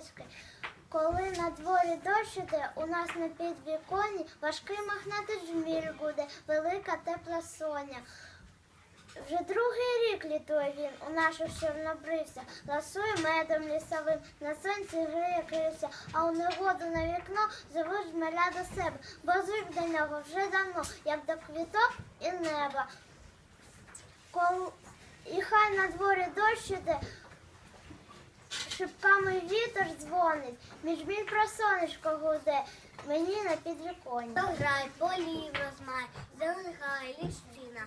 лиски. Коли на дворі дощ іде, у нас на підвіконні важкий мохнатий жміль гуде, велика тепла соня. Вже другий рік літує він у нашу чорнобрився, ласує медом лісовим, на сонці гриє крився, а у негоду на вікно зовуть жмеля до себе, бо звик до нього вже давно, як до квіток і неба. Кол... І хай на дворі дощ іде, шипками вітер дзвонить, між мій про сонечко гуде, мені на підвіконні. Грай, полів розмай, залегай ліщина.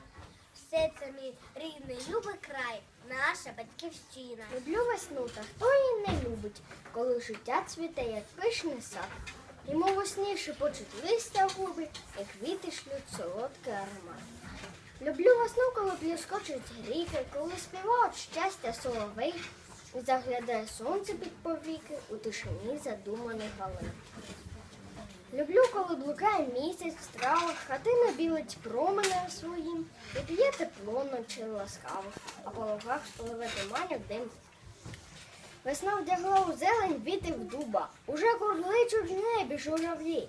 Все це мій рідний любий край, наша батьківщина. Люблю весну, та хто її не любить, коли життя цвіте, як пишний сад. Йому весні шепочуть листя губи, і квіти шлють солодкий аромат. Люблю весну, коли плюскочуть ріки, коли співають щастя соловей, заглядає сонце під повіки у тишині задуманих галин. Люблю, коли блукає місяць в травах, хатина білить променем своїм, і п'є тепло ночі ласкаво, а по лугах спливе туманів дим. Весна вдягла у зелень віти в дуба, уже курличуть в небі журавлі.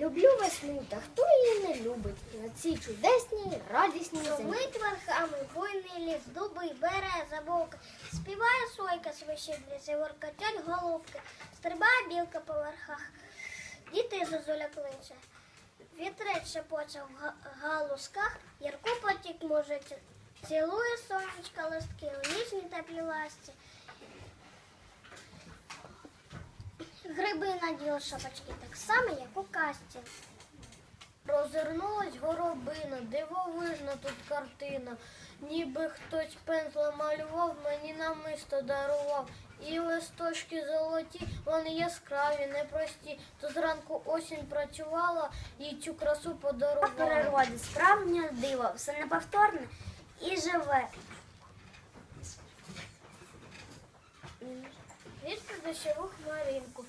Люблю весну, та хто її не чудесній, радісній землі. Шумить верхами буйний ліс, дуби й береза, бовка. Співає сойка свищить в лісі, воркотять голубки, стрибає білка по верхах. Діти зозуля кличе. Вітрець шепоче в галузках, ярку потік мужиче. Цілує сонечка листки у ніжній теплій ласті. Гриби наділи шапочки так само, як у касті. Розвернулась горобина, дивовижна тут картина. Ніби хтось пензлем малював, мені намисто дарував. І листочки золоті, вони яскраві, непрості. То зранку осінь працювала і цю красу подарувала. природі справжнє диво, все неповторне і живе. Вітер дощову хмаринку,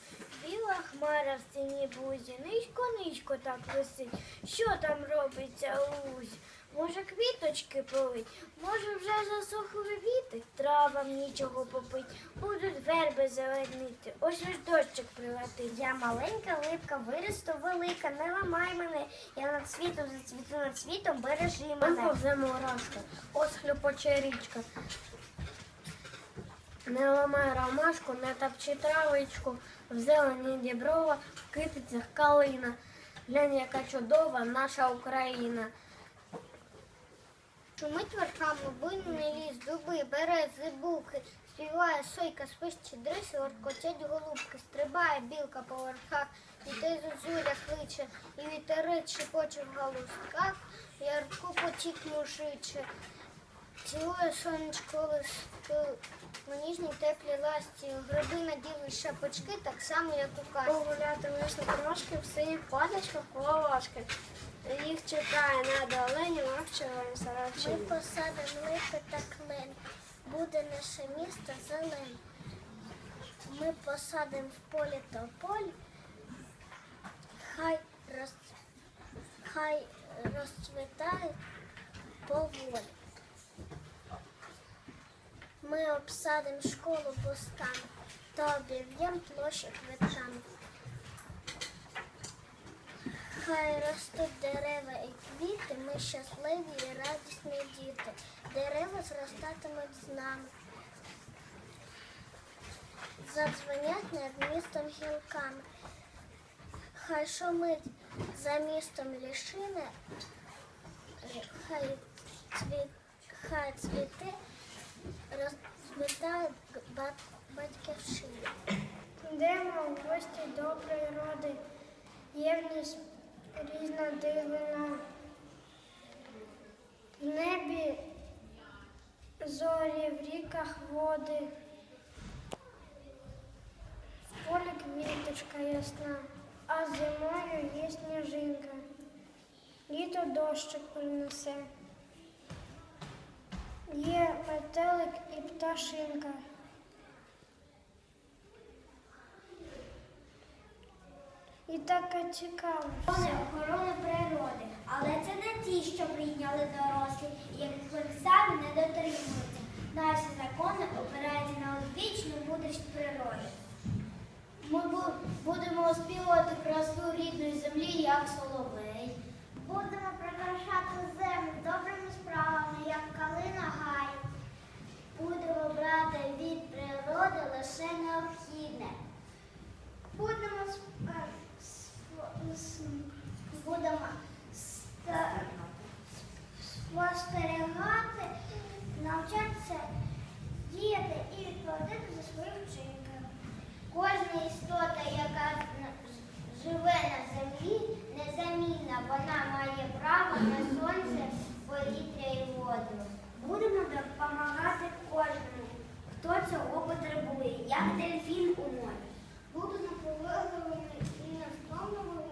біла хмара в стіні бузі, низько низько так висить. Що там робиться у лузі? Може, квіточки полить, може, вже засохли віти, травам нічого попить, будуть верби зеленити, ось ось дощик прилетить. Я маленька липка, виросту велика, не ламай мене. Я над світом зацвіту над світом, бережи мене. Повзе мурашка, ось хлюпоче річка. Не ламай ромашку, не топчи травичку, в зелені діброва, в калина. Глянь, яка чудова наша Україна. Шумить верхами буйний ліс, дуби, берези, буки, співає сойка, свищить дриси, оркотять голубки, стрибає білка по верхах, дітей зозуля кличе, і вітерець шепоче в галузках, ярку потік мушиче, цілує сонечко листки, у ніжній теплій ласті, гриби наділи шапочки, так само, як у касті. Погуляти вийшли трошки в синіх паточках коловашки. Їх чекає на долині мовчого Ми посадимо липи та клин, буде наше місто зелене. Ми посадимо в полі тополі, хай, роз, хай розцвітає поволі. Ми обсадимо школу бусками та обів'ємо площі квитками. Хай ростуть дерева і квіти, ми щасливі і радісні діти. Дерева зростатимуть з нами. Задзвонять над містом гілками. Хай шумить за містом лішини, хай, цвіт, хай цвіти розцвітають ба- батьківщини. Йдемо в гості до природи, є в нас різна дивина. В небі зорі, в ріках води, в полі квіточка ясна, а зимою є сніжинка. Літо дощик принесе. Є метелик і пташинка. І така цікава. Вони охорони природи, але це не ті, що прийняли дорослі, яких самі не дотримуються. Наші закони опираються на одвічну мудрість природи. Ми будемо оспівати красу рідної землі, як соло. будемо спостерігати, навчатися діяти і відповідати за свої вчинки. Кожна істота, яка живе на землі, незамінна, вона має право на сонце, повітря і воду. Будемо допомагати кожному, хто цього потребує, як дельфін у морі. Буду наполегливими і невтомливими.